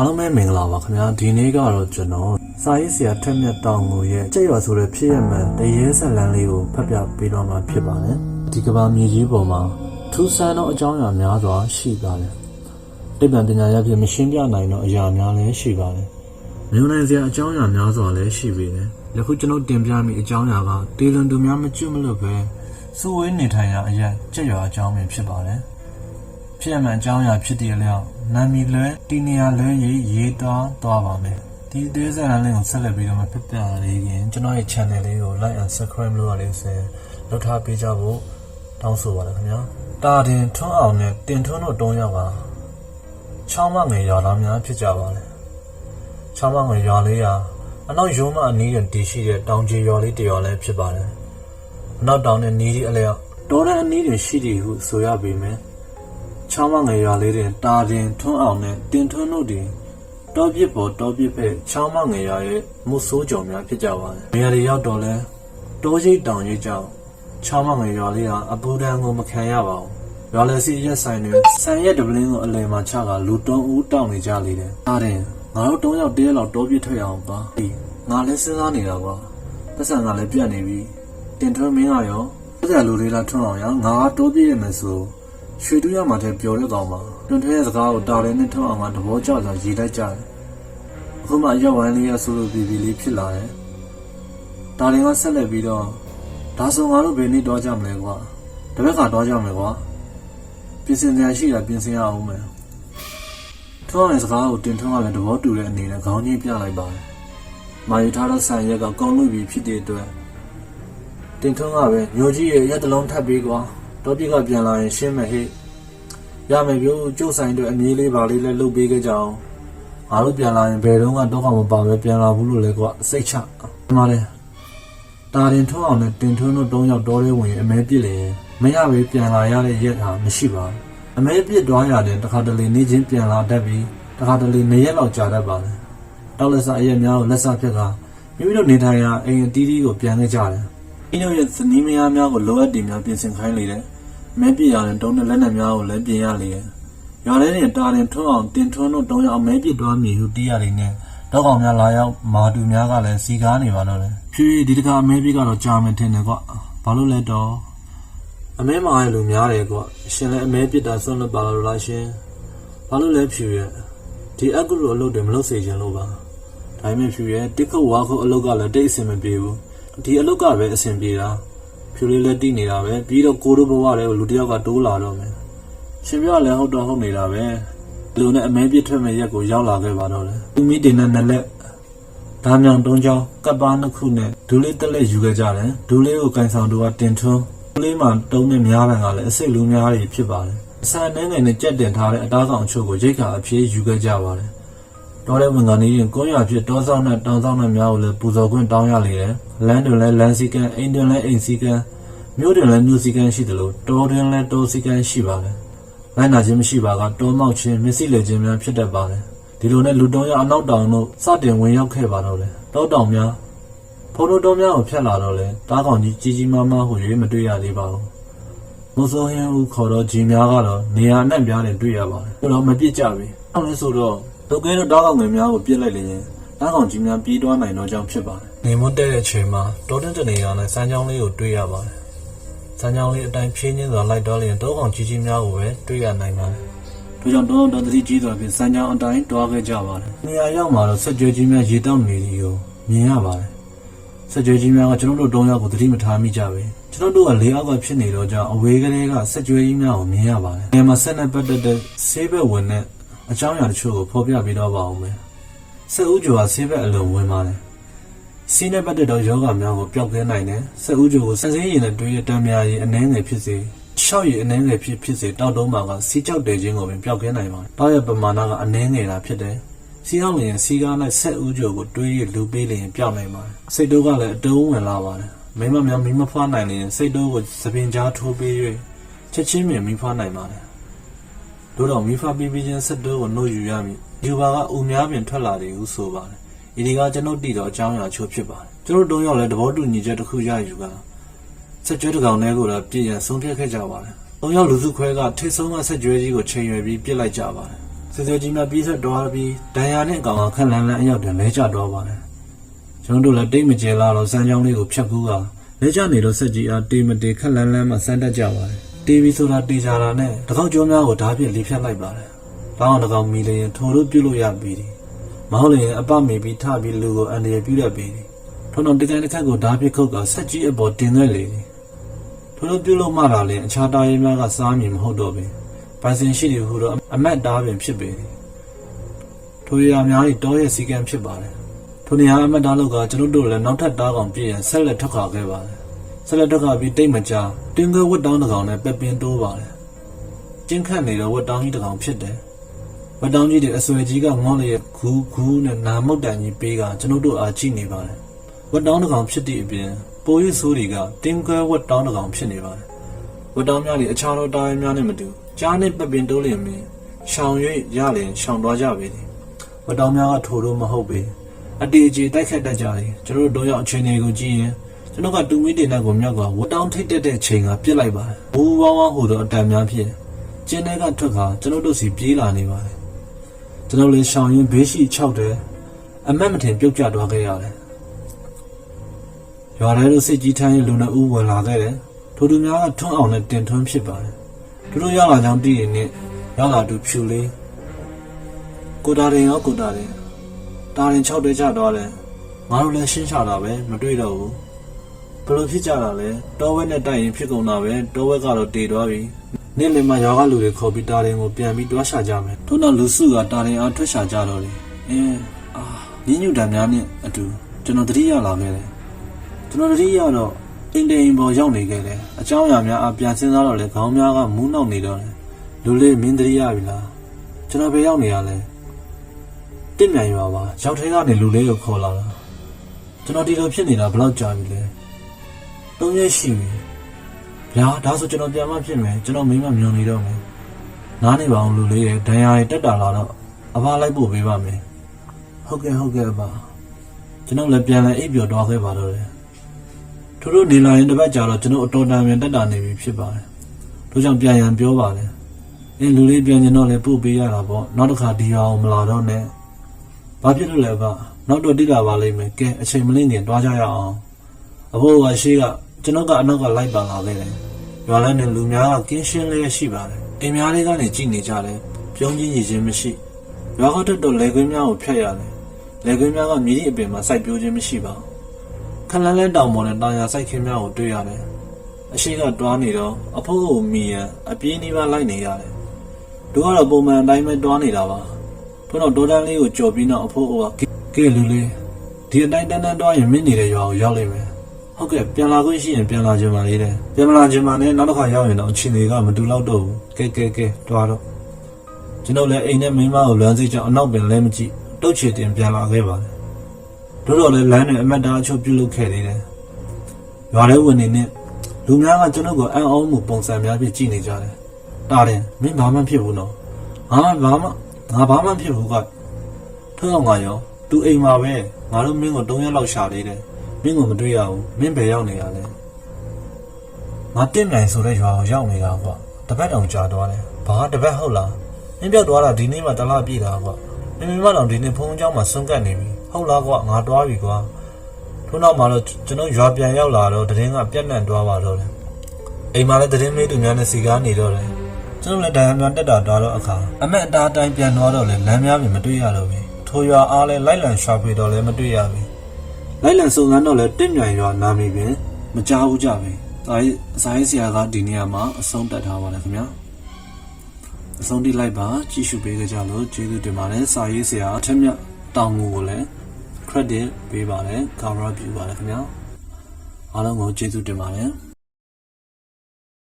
အားလုံးပဲမင်္ဂလာပါခင်ဗျာဒီနေ့ကတော့ကျွန်တော်စာရေးဆရာထက်မြတ်တောင်ကိုရဲ့ကြက်ရွာဆိုတဲ့ဖြစ်ရမှန်တရေဆက်လန်းလေးကိုဖတ်ပြပေးတော့မှာဖြစ်ပါတယ်ဒီကဘာမြေကြီးပေါ်မှာထူးဆန်းသောအကြောင်းအရာများစွာရှိပါတယ်တိပ္ပံပညာရပ်ဖြင့်မရှင်းပြနိုင်သောအရာများလည်းရှိပါတယ်မြို့နယ်စရာအကြောင်းအရာများစွာလည်းရှိပေတယ်ယခုကျွန်တော်တင်ပြမိအကြောင်းအရာကတေလွန်သူများမကျွတ်မလွတ်ပဲစူဝေးနေထိုင်ရာအရာကြက်ရွာအကြောင်းပင်ဖြစ်ပါတယ်ဖြစ်ရမှန်အကြောင်းအရာဖြစ်တဲ့အလျောက် နာမည်လွဲတီနီယာလွဲရေးရေးသားသွားပါမယ်ဒီသေးစားလင်းကိုဆက်လက်ပြီးတော့မပြပြလေးရင်ကျွန်တော်ရဲ့ channel လေးကို like and subscribe လုပ်ရလေးစင်လုပ်ထားပေးကြဖို့တောင်းဆိုပါတယ်ခင်ဗျာတာတင်ထွန်းအောင်နဲ့တင်ထွန်းတို့တုံးရောက်ပါချောင်းမငယ်ရွာသားများဖြစ်ကြပါတယ်ချောင်းမငယ်ရွာလေးဟာအနောက်ရုံးမအနီးတွင်တည်ရှိတဲ့တောင်ကြီးရွာလေးတစ်ရွာလည်းဖြစ်ပါတယ်အနောက်တောင်နဲ့နီးဒီအလျောက်တော်တဲ့အနီးတွင်ရှိတယ်ဟုဆိုရပေမယ် ချောင်းမငယ်ရွာလေးတွင်တာတင်ထွန်းအောင်နဲ့တင်ထွန်းတို့တွင်တောပြစ်ပေါ်တောပြစ်ဖက်ချောင်းမငယ်ရွာရဲ့မုတ်ဆိုးကြော်များဖြစ်ကြပါတယ်။နေရာတွေရောက်တော့လဲတောရိပ်တောင်ရိပ်ကြောင့်ချောင်းမငယ်ရွာလေးဟာအပူဒဏ်ကိုမခံရပါဘူး။ရွာလည်းစီရက်ဆိုင်တွင်ဆန်ရက်ဒပလင်းကိုအလယ်မှာချကလူတုံးဦးတောင်းနေကြလေတယ်။တာတင်ငါတို့တုံးရောက်တရက်လောက်တောပြစ်ထွက်ရအောင်ပါ။ဒီငါလည်းစဉ်းစားနေတာကွာ။ပတ်စံကလည်းပြတ်နေပြီ။တင်ထွန်းမင်းကရောပတ်စံလူလေးလားထွန်းအောင်ရငါကတောပြစ်ရမယ်ဆို ရွှေတူးရမှာတဲ့ပျော်တဲ့ကောင်ပါတွန်ထွဲရဲ့စကားကိုတာရဲနဲ့ထောက်အောင်ကသဘောကျစွာရေးလိုက်ကြတယ်အခုမှရောက်ဝိုင်းလေးရဆိုလိုပြီးပြီးလေးဖြစ်လာတယ်တာရင်ကဆက်လက်ပြီးတော့ဒါဆိုငါတို့ဘယ်နေ့တော့ကြမလဲကွာတပတ်ကတော့ကြမယ်ကွာပြင်ဆင်စရာရှိတာပြင်ဆင်ရအောင်မယ်ထောက်အောင်ရဲ့စကားကိုတင်ထွန်းကလည်းသဘောတူတဲ့အနေနဲ့ခေါင်းကြီးပြလိုက်ပါတယ်မာယူထားတဲ့ဆန်ရက်ကကောင်းလို့ပြီးဖြစ်တဲ့အတွက်တင်ထွန်းကပဲညိုကြီးရဲ့ရက်တလုံးထပ်ပြီးကွာ တော့ပြစ်ကပြန်လာရင်ရှင်းမယ်ဟိရမယ်ပြို့ကျုပ်ဆိုင်တို့အမီးလေးပါလေးလည်းလုပ်ပေးခဲ့ကြအောင်ငါတို့ပြန်လာရင်ဘယ်တော့မှတော့မပါပဲပြန်လာဘူးလို့လေကွာစိတ်ချဒီမှာလေတာရင်ထွန်းအောင်နဲ့တင်ထွန်းတို့တုံးရောက်တော်ရဲဝင်ရင်အမဲပြစ်လေမရပဲပြန်လာရတဲ့ရက်ဟာမရှိပါဘူးအမဲပြစ်သွားရတယ်တခါတလေနေချင်းပြန်လာတတ်ပြီးတခါတလေနေရက်လောက်ကြာတတ်ပါလေတောက်လက်စားအရက်များကိုလက်စားဖြက်ကမိမိတို့နေထိုင်ရာအိမ်အတီးတီးကိုပြန်ခဲ့ကြတယ် အင်းတို့ရဲ့ဇနီးမယားများကိုလိုအပ်တယ်များပြင်ဆင်ခိုင်းလေတယ်မဲပြရတယ်တုံးတဲ့လက်နက်များကိုလည်းပြင်ရလေတယ်။ရွာထဲနဲ့တာရင်ထွန်းအောင်တင်ထွန်းတို့တုံးရအောင်မဲပြသွားမည်ဟုတီးရလေနဲ့တောက်ကောင်များလာရောက်မာတူများကလည်းစီကားနေပါတော့တယ်။ဖြူရီဒီတခါအမဲပြကတော့ကြာမယ်ထင်တယ်ကွ။ဘာလို့လဲတော့အမဲမာရဲ့လူများတယ်ကွ။ရှင်လည်းအမဲပြတာဆွန့်လွတ်ပါလို့လားရှင်။ဘာလို့လဲဖြူရဲ့ဒီအကုလိုအလုပ်တွေမလုပ်စေချင်လို့ပါ။ဒါပေမဲ့ဖြူရဲ့တစ်ခုတ်ဝါခုတ်အလုပ်ကလည်းတိတ်အဆင်မပြေဘူး။ ဒီအလုပ်ကပဲအဆင်ပြေတာ။ဖြူလေးလက်တိနေတာပဲပြီးတော့ကိုတို့ဘဝတွေကိုလူတစ်ယောက်ကတိုးလာတော့မယ်ရှင်ပြလည်းဟုတ်တော့ဟုတ်နေတာပဲလူနဲ့အမဲပြစ်ထွက်မဲ့ရက်ကိုရောက်လာခဲ့ပါတော့လေသူမိတင်တဲ့နလက်ဒါမြောင်တုံးချောင်းကပ်ပါနှစ်ခုနဲ့ဒူးလေးတက်လက်ယူခဲ့ကြတယ်ဒူးလေးကိုကန်ဆောင်တို့ကတင်ထွန်းဒူးလေးမှာတုံးနဲ့များပံကလည်းအစိတ်လူများတွေဖြစ်ပါတယ်အဆန်နှင်းငယ်နဲ့ကြက်တင်ထားတဲ့အသားကောင်အချို့ကိုရိတ်ခါအပြေးယူခဲ့ကြပါတယ် တော်တဲ့ဝင်ကနေရင်ကိုရဖြစ်တောဆောင်နဲ့တောင်ဆောင်နဲ့များကိုလည်းပူဇော်ခွင့်တောင်းရလေတယ်လမ်းတွင်လည်းလမ်းစည်းကမ်းအိမ်တွင်လည်းအိမ်စည်းကမ်းမြို့တွင်လည်းမြို့စည်းကမ်းရှိသလိုတောတွင်လည်းတောစည်းကမ်းရှိပါတယ်။လိုက်နာခြင်းမရှိပါကတောမောက်ခြင်းမျက်စိလေခြင်းများဖြစ်တတ်ပါတယ်။ဒီလိုနဲ့လူတုံးရအနောက်တောင်တို့စတင်ဝင်ရောက်ခဲ့ပါတော့လေ။တောတောင်များဖုံတို့တောများကိုဖျက်လာတော့လေတားကောင်ကြီးကြီးကြီးမားမားဟို၍မတွေ့ရသေးပါဘူး။မိုးစိုးဟင်းဦးခေါ်တော့ကြီးများကတော့နေရာအနှံ့ပြားတင်တွေ့ရပါတယ်။ဒါတော့မပြစ်ကြပြီ။အောင်လဲဆိုတော့ ဒုက္ခဲတို့တားကောင်ငယ်များကိုပြစ်လိုက်လေရင်တားကောင်ကြီးများပြေးသွားနိုင်တော့ကြောင်းဖြစ်ပါတယ်။နေမွတ်တဲ့ချိန်မှာတောတင်တနေရာနဲ့စမ်းချောင်းလေးကိုတွေ့ရပါတယ်။စံကြောင်လေးအတိုင်းဖြင်းချင်းစွာလိုက်တော့လျင်တောကောင်ကြီးကြီးများကိုပဲတွေ့ရနိုင်ပါတယ်။တို့ကြောင့်တောတော်တတိကြီးစွာဖြင့်စံကြောင်အတိုင်းတွားခဲ့ကြပါတယ်။နေရာရောက်မှာတော့ဆက်ကြွကြီးများရေတောက်နေသည်ကိုမြင်ရပါတယ်။ဆက်ကြွကြီးများကကျွန်တော်တို့တုံးရောက်ကိုတတိမထားမိကြပဲ။ကျွန်တော်တို့ကလေးအောက်ကဖြစ်နေတော့ကြောင့်အဝေးကလေးကဆက်ကြွကြီးများကိုမြင်ရပါတယ်။နေရာမှာဆက်နဲ့ပတ်သက်တဲ့ဆေးဘက်ဝင်တဲ့ အကြောင်းအရာတချို့ကိုဖော်ပြပေးတော့ပါအောင်မယ်။ဆက်ဦးကျော်ကဆေးဘက်အလုံးဝင်ပါတယ်။စီးနဲ့ပတ်သက်သောယောဂများကိုပျောက်ကင်းနိုင်တယ်။ဆက်ဦးကျိုးကိုစက်စင်းရည်နဲ့တွေးရတံများရည်အနှဲငယ်ဖြစ်စေရှောက်ရည်အနှဲငယ်ဖြစ်ဖြစ်စေတောက်တုံးမှာကစီးကြောက်တယ်ခြင်းကိုပင်ပျောက်ကင်းနိုင်ပါတယ်။တောက်ရပမာဏကအနှဲငယ်တာဖြစ်တယ်။စီးအောင်လျင်စီးကားနဲ့ဆက်ဦးကျိုးကိုတွေးရလူပေးလျင်ပျောက်နိုင်ပါတယ်။စိတ်တို့ကလည်းအတုံးဝင်လာပါတယ်။မိမများမိမဖွားနိုင်လျင်စိတ်တို့ကိုသပင်ကြားထိုးပေး၍ချက်ချင်းမြင်မိဖွားနိုင်ပါတယ်။ တို့တော့မိဖွားပြီးပြီးချင်းဆက်တို့ကိုနှုတ်ယူရမည်။ဒီဘာကအူများပင်ထွက်လာတယ်ဟုဆိုပါတယ်။ဒီဒီကကျွန်ုပ်တည်တော့အကြောင်းအရာချို့ဖြစ်ပါတယ်ကျွန်တော်တို့ရောက်လဲသဘောတူညီချက်တစ်ခုရယူကဆက်ကျွဲတစ်ကောင်ထဲကိုတော့ပြည်ရန်ဆုံးဖြတ်ခဲ့ကြပါတယ်သုံးယောက်လူစုခွဲကထိတ်ဆုံးကဆက်ကျွဲကြီးကိုချိန်ရွယ်ပြီးပြစ်လိုက်ကြပါတယ်စစေစေကြီးများပြီးဆက်တော်ပြီးဒဏ်ရာနဲ့ကောင်ကခက်လန်းလန်းအရောက်တင်လဲကျတော့ပါတယ်ကျွန်တော်တို့လည်းတိတ်မကျေလာတော့စမ်းချောင်းလေးကိုဖြတ်ကူးကလဲကျနေတော့ဆက်ကြီးအားတေးမတေးခက်လန်းလန်းမှစမ်းတတ်ကြပါတယ် တေးပြီးဆိုတာတေးကြတာနဲ့တကောက်ကျော်များကိုဓာပြစ်လေးဖြတ်လိုက်ပါတယ်တောင်းအောင်တကောက်မီလျင်ထိုတို့ပြုတ်လို့ရပြီဒီမဟုတ်ရင်အပမီပြီးထပြီးလူကိုအန်တရပြုတ်ရပြီဒီထုံတော့တကယ်တစ်ခက်ကိုဓာပြစ်ခုတ်ကဆက်ကြီးအပေါ်တင်သွဲလေဒီထိုတို့ပြုတ်လို့မှလာရင်အခြားတားရဲများကစားမည်မဟုတ်တော့ဘူးပိုင်စင်ရှိတယ်ဟူတော့အမတ်တားပင်ဖြစ်ပေသည်ထိုရအများကြီးတောရဲ့စီကံဖြစ်ပါတယ်ထိုနေရာအမတ်တားလောက်ကကျွန်တော်တို့လည်းနောက်ထပ်တားကောင်ပြည့်ရင်ဆက်လက်ထွက်ခွာခဲ့ပါတယ် ဆက်လက်ထွက်ခွာပြီးတိတ်မကြတင်းခွဲဝတ်တောင်းတစ်ကောင်နဲ့ပက်ပင်တိုးပါတယ်ကျင်းခတ်နေတော့ဝတ်တောင်းကြီးတစ်ကောင်ဖြစ်တယ်ဝတ်တောင်းကြီးတွေအဆွေကြီးကငေါလျက်ခူးခူးနဲ့နာမုတ်တန်ကြီးပေးကကျွန်တော်တို့အားကြည့်နေပါတယ်ဝတ်တောင်းတစ်ကောင်ဖြစ်သည့်အပြင်ပိုးရဆိုးတွေကတင်းခွဲဝတ်တောင်းတစ်ကောင်ဖြစ်နေပါတယ်ဝတ်တောင်းများတွေအခြားသောတားရဲများနဲ့မတူကြားနဲ့ပက်ပင်တိုးလျင်ပင်ရှောင်၍ရလျင်ရှောင်သွားကြပေသည်ဝတ်တောင်းများကထိုတို့မဟုတ်ပေအတေအကျေတိုက်ခတ်တတ်ကြတယ်ကျွန်တော်တို့တော့ရောက်အချိန်တွေကိုကြည့်ရင် ကျွန်တော်ကတူမီတင်တဲ့ကိုမြောက်ကဝတ်တောင်းထိတ်တက်တဲ့ချိန်ကပြစ်လိုက်ပါတယ်ဘူဝါဝါဟိုတော့အတန်များဖြစ်ကျင်းထဲကထွက်ခါကျွန်တော်တို့စီပြေးလာနေပါတယ်ကျွန်တော်လည်းရှောင်ရင်ဘေးရှိ၆တယ်အမတ်မထင်ပြုတ်ကျသွားခဲ့ရတယ်ရွာထဲတို့စစ်ကြီးထမ်းရင်လူနှစ်ဦးဝင်လာခဲ့တယ်ထိုသူများကထွန်းအောင်နဲ့တင်ထွန်းဖြစ်ပါတယ်သူတို့ရောက်လာကြောင်းတည်ရင်နဲ့ရောက်လာသူဖြူလေးကိုတာရင်ရောကိုတာရင်တာရင်၆တဲချသွားတယ်ငါတို့လည်းရှင်းချတာပဲမတွေ့တော့ဘူး ဘယ်လိုဖြစ်ကြတာလဲတောဝဲနဲ့တိုက်ရင်ဖြစ်ကုန်တာပဲတောဝဲကတော့တေသွားပြီနေ့လယ်မှာရွာကလူတွေခေါ်ပြီးတာရင်ကိုပြန်ပြီးတွားရှာကြမယ်ထို့နောက်လူစုကတာရင်အားထွက်ရှာကြတော့တယ်အင်းအာညညူတံများနဲ့အတူကျွန်တော်တတိယလာခဲ့တယ်ကျွန်တော်တတိယတော့အိမ်တိမ်ပေါ်ရောက်နေခဲ့တယ်အเจ้าအရာများအပြန်စဉ်းစားတော့လေခေါင်းများကမူးနောက်နေတော့တယ်လူလေးမင်းတတိယပြီလားကျွန်တော်ပဲရောက်နေရလဲတင့်မြန်ရွာပါရောက်ထဲကနေလူလေးကိုခေါ်လာတာကျွန်တော်ဒီလိုဖြစ်နေတာဘယ်လောက်ကြာပြီလဲ သုံးရက်ရှိပြီဗျာဒါဆိုကျွန်တော်ပြန်မှဖြစ်မယ်ကျွန်တော်မိမမြုံနေတော့မယ်နားနေပါအောင်လူလေးရဲ့ဒဏ်ရာတွေတက်တာလာတော့အဖားလိုက်ဖို့ပေးပါမယ်ဟုတ်ကဲ့ဟုတ်ကဲ့အဖကျွန်တော်လည်းပြန်လဲအိပ်ပျော်သွားခဲ့ပါတော့တယ်သူတို့နေလာရင်တစ်ပတ်ကြာတော့ကျွန်တော်အတော်တန်ပြန်တက်တာနေပြီဖြစ်ပါတယ်တို့ကြောင့်ပြန်ရန်ပြောပါတယ်အင်းလူလေးပြန်ရင်တော့လည်းပို့ပေးရတာပေါ့နောက်တစ်ခါဒီအောင်မလာတော့နဲ့ဘာဖြစ်လို့လဲဗျနောက်တော့တိလာပါလိမ့်မယ်ကဲအချိန်မလင့်ခင်တွားကြရအောင်အဖိုးကရှိက ကျွန်တော်ကအနောက်ကလိုက်ပါလာခဲ့တယ်ရွာလန်းနဲ့လူများကကင်းရှင်းလေးရှိပါတယ်အိမ်များလေးကနေကြည်နေကြတယ်ပြုံးချင်းရည်ချင်းမရှိရွာကတက်တော့လေကွင်းများကိုဖျက်ရတယ်လေကွင်းများကမြေကြီးအပင်မှာစိုက်ပျိုးခြင်းမရှိပါဘူးခလန်းလဲတောင်ပေါ်နဲ့တာယာစိုက်ခင်းများကိုတွေ့ရတယ်အရှိကတွားနေတော့အဖိုးကိုမီရန်အပြေးနှီးပါလိုက်နေရတယ်တို့ကတော့ပုံမှန်အတိုင်းပဲတွားနေတာပါဘုတော့ဒေါ်တန်းလေးကိုကြော်ပြီးတော့အဖိုးကကဲလူလေးဒီအတိုင်းတန်းတန်းတွားရင်မင်းနေတဲ့ရွာကိုရောက်လိမ့်မယ် ဟုတ်ကဲ့ပြန်လာခွင့်ရှိရင်ပြန်လာကြပါလေတဲ့ပြန်မလာကြပါနဲ့နောက်တစ်ခါရောက်ရင်တော့အချိန်တွေကမတူတော့တော့ဘူးကဲကဲကဲတွားတော့ကျွန်တော်လည်းအိမ်နဲ့မိန်းမကိုလွမ်းစိတ်ကြောင့်အနောက်ပင်လဲမကြည့်တုတ်ချေတင်ပြန်လာခဲ့ပါတယ်တို့တော့လည်းလမ်းနဲ့အမတ်တာအချုပ်ပြုတ်လုပ်ခဲ့သေးတယ်ရွာထဲဝင်နေနဲ့လူများကကျွန်တော်ကိုအံ့ဩမှုပုံစံများဖြင့်ကြည့်နေကြတယ်တာတယ်မင်းဘာမှဖြစ်ဘူးနော်ငါဘာမှငါဘာမှဖြစ်ဘူးကထောက်အောင်ငါရောသူအိမ်မှာပဲငါတို့မင်းကို၃ရက်လောက်ရှာသေးတယ်မ င်းကိုမတွေ့ရဘူးမင်းဘယ်ရောက်နေရလဲငါတင့်နိုင်ဆိုတဲ့ရွာကိုရောက်နေတာကွာတပတ်တောင်ကြာသွားတယ်ဘာတပတ်ဟုတ်လားမင်းပြောက်သွားတာဒီနေ့မှတလားပြည့်တာကွာမင်းမမတော်ဒီနေ့ဖုန်းเจ้าမှာစွန့်ကတ်နေပြီဟုတ်လားကွာငါတွားပြီကွာထို့နောက်မှာတော့ကျွန်တော်ရွာပြန်ရောက်လာတော့တရင်ကပြက်နှံ့သွားပါတော့တယ်အိမ်မှာလည်းတရင်မေးသူများနဲ့စီကားနေတော့တယ်ကျွန်တော်လည်းဒဏ်ရာများတက်တာသွားတော့အခါအမက်အတားတိုင်းပြန်သွားတော့လေလမ်းများပြင်မတွေ့ရတော့ဘူးထိုရွာအားလဲလိုက်လံရှာဖွေတော့လဲမတွေ့ရဘူး လိုက်လံစုံစမ်းတော့လဲတင့်မြိုင်ရွာနာမည်ပင်မကြားဘူးကြပဲဒါရေးအစာရေးဆရာကဒီနေရာမှာအဆုံးတက်ထားပါတယ်ခင်ဗျာအဆုံးတိလိုက်ပါကြည့်ရှုပေးကြလို့ကျေးဇူးတင်ပါတယ်စာရေးဆရာအထက်မြတ်တောင်ငူကိုလည်း credit ပေးပါတယ် cover ပြုပါတယ်ခင်ဗျာအားလုံးကိုကျေးဇူးတင်ပါတယ်